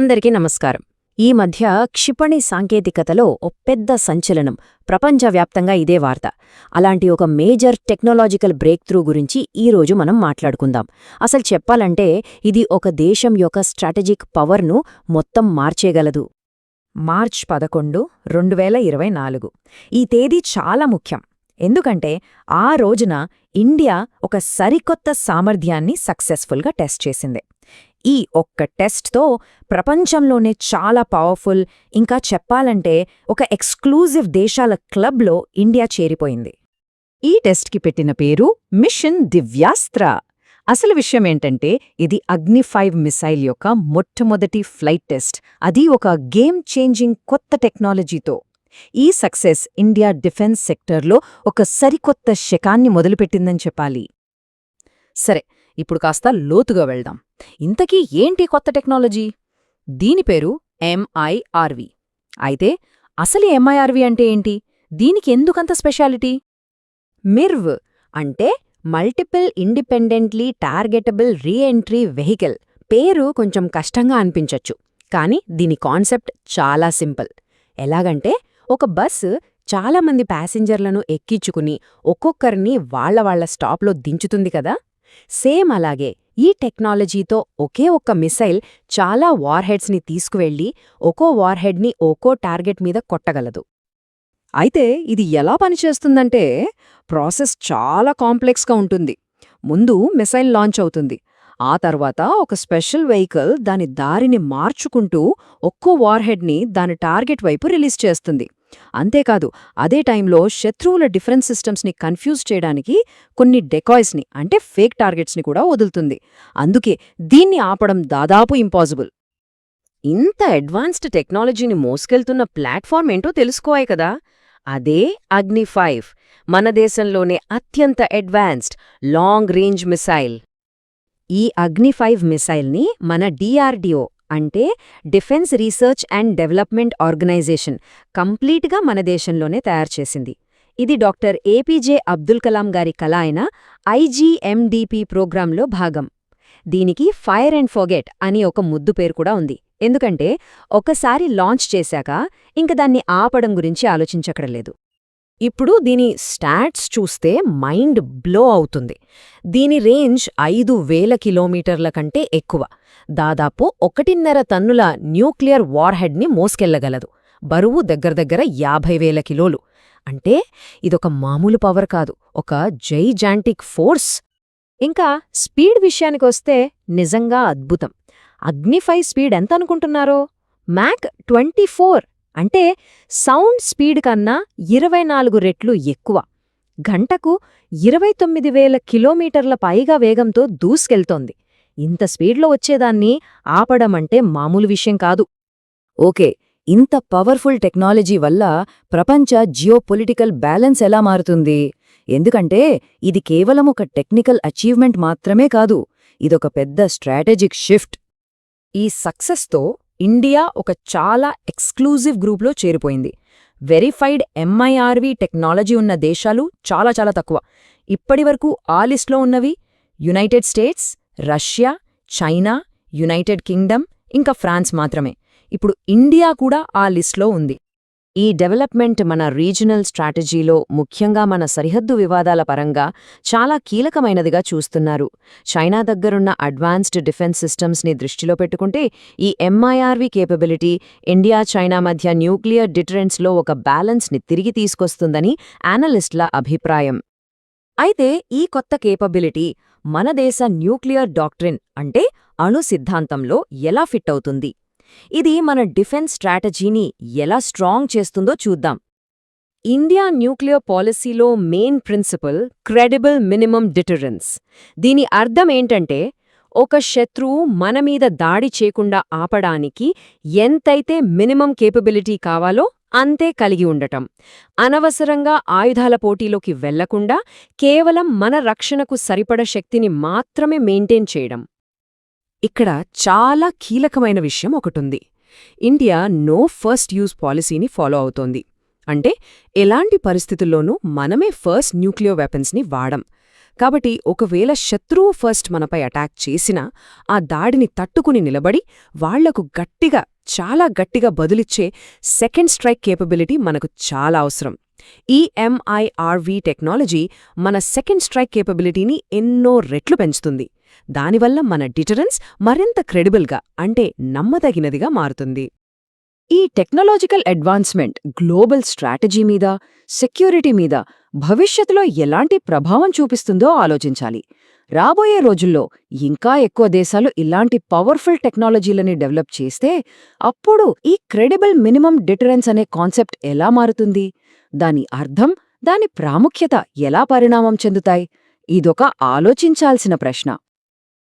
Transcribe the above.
అందరికీ నమస్కారం. ఈ మధ్య క్షిపణి సాంకేతికతలో ఓ పెద్ద సంచలనం ప్రపంచవ్యాప్తంగా ఇదే వార్త. అలాంటి ఒక మేజర్ టెక్నాలజికల్ బ్రేక్ త్రూ గురించి ఈరోజు మనం మాట్లాడుకుందాం. అసలు చెప్పాలంటే ఇది ఒక దేశం యొక్క స్ట్రాటజిక్ పవర్ను మొత్తం మార్చేయగలదు. మార్చ్ పదకొండు రెండు వేల ఇరవై నాలుగు. ఈ తేదీ చాలా ముఖ్యం. ఎందుకంటే ఆ రోజున ఇండియా ఒక సరికొత్త సామర్థ్యాన్ని సక్సెస్ఫుల్గా టెస్ట్ చేసింది. ఈ ఒక్క టెస్ట్తో ప్రపంచంలోనే చాలా పవర్ఫుల్ ఇంకా చెప్పాలంటే ఒక ఎక్స్క్లూజివ్ దేశాల క్లబ్లో ఇండియా చేరిపోయింది. ఈ టెస్ట్కి పెట్టిన పేరు మిషన్ దివ్యాస్త్ర. అసలు విషయమేంటంటే ఇది అగ్ని ఫైవ్ మిసైల్ యొక్క మొట్టమొదటి ఫ్లైట్ టెస్ట్. అది ఒక గేమ్ చేంజింగ్ కొత్త టెక్నాలజీతో. ఈ సక్సెస్ ఇండియా డిఫెన్స్ సెక్టర్లో ఒక సరికొత్త శకాన్ని మొదలుపెట్టిందని చెప్పాలి. సరే ఇప్పుడు కాస్త లోతుగా వెళ్దాం. ఇంతకీ ఏంటి కొత్త టెక్నాలజీ? దీని పేరు ఎంఐఆర్వి అయితే అసలు ఎంఐఆర్వి అంటే ఏంటి? దీనికి ఎందుకంత స్పెషాలిటీ? మిర్వ్ అంటే multiple independently targetable reentry vehicle. పేరు కొంచెం కష్టంగా అనిపించొచ్చు కానీ దీని కాన్సెప్ట్ చాలా సింపుల్. ఎలాగంటే ఒక బస్సు చాలామంది ప్యాసింజర్లను ఎక్కించుకుని ఒక్కొక్కరిని వాళ్ళ వాళ్ళ స్టాప్లో దించుతుంది కదా? సేమ్ అలాగే ఈ టెక్నాలజీతో ఒకే ఒక్క మిసైల్ చాలా వార్హెడ్స్ని తీసుకువెళ్ళి ఒక్కో వార్హెడ్ని ఒక్కో టార్గెట్ మీద కొట్టగలదు. అయితే ఇది ఎలా పనిచేస్తుందంటే ప్రాసెస్ చాలా కాంప్లెక్స్గా ఉంటుంది. ముందు మిసైల్ లాంచ్ అవుతుంది. ఆ తర్వాత ఒక స్పెషల్ వెహికల్ దాని దారిని మార్చుకుంటూ ఒక్కో వార్హెడ్ని దాని టార్గెట్ వైపు రిలీజ్ చేస్తుంది. అంతేకాదు అదే టైంలో శత్రువుల డిఫరెన్స్ సిస్టమ్స్ని కన్ఫ్యూజ్ చేయడానికి కొన్ని డెకాయ్స్ని అంటే ఫేక్ టార్గెట్స్ని కూడా వదులుతుంది. అందుకే దీన్ని ఆపడం దాదాపు ఇంపాసిబుల్. ఇంత అడ్వాన్స్డ్ టెక్నాలజీని మోసుకెళ్తున్న ప్లాట్ఫామ్ ఏంటో తెలుసుకోవాయి కదా? అదే అగ్ని ఫైవ్ మన దేశంలోనే అత్యంత అడ్వాన్స్డ్ లాంగ్ రేంజ్ మిసైల్. ఈ అగ్ని ఫైవ్ మిసైల్ని మన డిఆర్డిఓ అంటే defence research and development organisation కంప్లీట్గా మన దేశంలోనే తయారు చేసింది. ఇది డాక్టర్ ఏపీజే అబ్దుల్ కలాం గారి కళ అయిన ఐజీఎండిపి ప్రోగ్రాంలో భాగం. దీనికి ఫైర్ అండ్ ఫోగెట్ అని ఒక ముద్దు పేరు కూడా ఉంది. ఎందుకంటే ఒకసారి లాంచ్ చేశాక ఇంక దాన్ని ఆపడం గురించి ఆలోచించక్కడలేదు ఇప్పుడు దీని స్టాట్స్ చూస్తే మైండ్ బ్లో అవుతుంది. దీని రేంజ్ ఐదు వేల కిలోమీటర్ల కంటే ఎక్కువ. దాదాపు ఒకటిన్నర టన్నుల న్యూక్లియర్ వార్హెడ్ని మోసుకెళ్ళగలదు బరువు దగ్గర దగ్గర యాభై వేల కిలోలు. అంటే ఇదొక మామూలు పవర్ కాదు. ఒక జైజాంటిక్ ఫోర్స్. ఇంకా స్పీడ్ విషయానికొస్తే నిజంగా అద్భుతం. అగ్నిఫై స్పీడ్ ఎంత అనుకుంటున్నారో మ్యాక్ ట్వంటీ ఫోర్ అంటే సౌండ్ స్పీడ్ కన్నా ఇరవై నాలుగు రెట్లు ఎక్కువ. గంటకు ఇరవై తొమ్మిది వేల కిలోమీటర్ల పైగా వేగంతో దూసుకెళ్తోంది. ఇంత స్పీడ్లో వచ్చేదాన్ని ఆపడమంటే మామూలు విషయం కాదు. ఓకే ఇంత పవర్ఫుల్ టెక్నాలజీ వల్ల ప్రపంచ జియోపొలిటికల్ బ్యాలెన్స్ ఎలా మారుతుంది? ఎందుకంటే ఇది కేవలం ఒక టెక్నికల్ అచీవ్మెంట్ మాత్రమే కాదు ఇదొక పెద్ద స్ట్రాటజిక్ షిఫ్ట్. ఈ సక్సెస్తో ఇండియా ఒక చాలా ఎక్స్క్లూజివ్ గ్రూప్లో చేరిపోయింది. వెరిఫైడ్ ఎంఐఆర్వి టెక్నాలజీ ఉన్న దేశాలు చాలా చాలా తక్కువ. ఇప్పటివరకు ఆ లిస్ట్లో ఉన్నవి United States Russia China United Kingdom ఇంకా ఫ్రాన్స్ మాత్రమే. ఇప్పుడు ఇండియా కూడా ఆ లిస్ట్లో ఉంది. ఈ డెవలప్మెంట్ మన రీజనల్ స్ట్రాటజీలో ముఖ్యంగా మన సరిహద్దు వివాదాల పరంగా చాలా కీలకమైనదిగా చూస్తున్నారు. చైనా దగ్గరున్న అడ్వాన్స్డ్ డిఫెన్స్ సిస్టమ్స్ని దృష్టిలో పెట్టుకుంటే ఈ M I R V capability India China మధ్య న్యూక్లియర్ డిటరెన్స్లో ఒక బ్యాలెన్స్ని తిరిగి తీసుకొస్తుందని యానలిస్ట్ల అభిప్రాయం. అయితే ఈ కొత్త కేపబిలిటీ మన దేశ న్యూక్లియర్ డాక్ట్రిన్ అంటే అణు సిద్ధాంతంలో ఎలా ఫిట్ అవుతుంది? ఇది మన డిఫెన్స్ స్ట్రాటజీని ఎలా స్ట్రాంగ్ చేస్తుందో చూద్దాం. ఇండియా న్యూక్లియర్ పాలసీలో main principle credible minimum deterrence. దీని అర్థమేంటంటే ఒక శత్రువు మనమీద దాడి చేయకుండా ఆపడానికి ఎంతైతే మినిమం కేపబిలిటీ కావాలో అంతే కలిగి ఉండటం. అనవసరంగా ఆయుధాల పోటీలోకి వెళ్ళకుండా కేవలం మన రక్షణకు సరిపడ శక్తిని మాత్రమే మెయింటైన్ చేయడం. ఇక్కడ చాలా కీలకమైన విషయం ఒకటుంది. ఇండియా నో ఫస్ట్ యూజ్ పాలసీని ఫాలో అవుతోంది. అంటే ఎలాంటి పరిస్థితుల్లోనూ మనమే ఫస్ట్ న్యూక్లియో వెపన్స్ని వాడం. కాబట్టి ఒకవేళ శత్రువు ఫస్ట్ మనపై అటాక్ చేసినా ఆ దాడిని తట్టుకుని నిలబడి వాళ్ళకు గట్టిగా చాలా గట్టిగా బదులిచ్చే సెకండ్ స్ట్రైక్ కేపబిలిటీ మనకు చాలా అవసరం. ఈ ఎంఐఆర్వి టెక్నాలజీ మన సెకండ్ స్ట్రైక్ కేపబిలిటీని ఎన్నో రెట్లు పెంచుతుంది. దానివల్ల మన డిటరెన్స్ మరింత క్రెడిబుల్గా అంటే నమ్మదగినదిగా మారుతుంది. ఈ టెక్నాలజికల్ అడ్వాన్స్మెంట్ గ్లోబల్ స్ట్రాటజీ మీద సెక్యూరిటీ మీద భవిష్యత్తులో ఎలాంటి ప్రభావం చూపిస్తుందో ఆలోచించాలి. రాబోయే రోజుల్లో ఇంకా ఎక్కువ దేశాలు ఇలాంటి పవర్ఫుల్ టెక్నాలజీలని డెవలప్ చేస్తే అప్పుడు ఈ క్రెడిబుల్ మినిమం డిటరెన్స్ అనే కాన్సెప్ట్ ఎలా మారుతుంది? దాని అర్థం దాని ప్రాముఖ్యత ఎలా పరిణామం చెందుతాయి? ఇదొక ఆలోచించాల్సిన ప్రశ్న.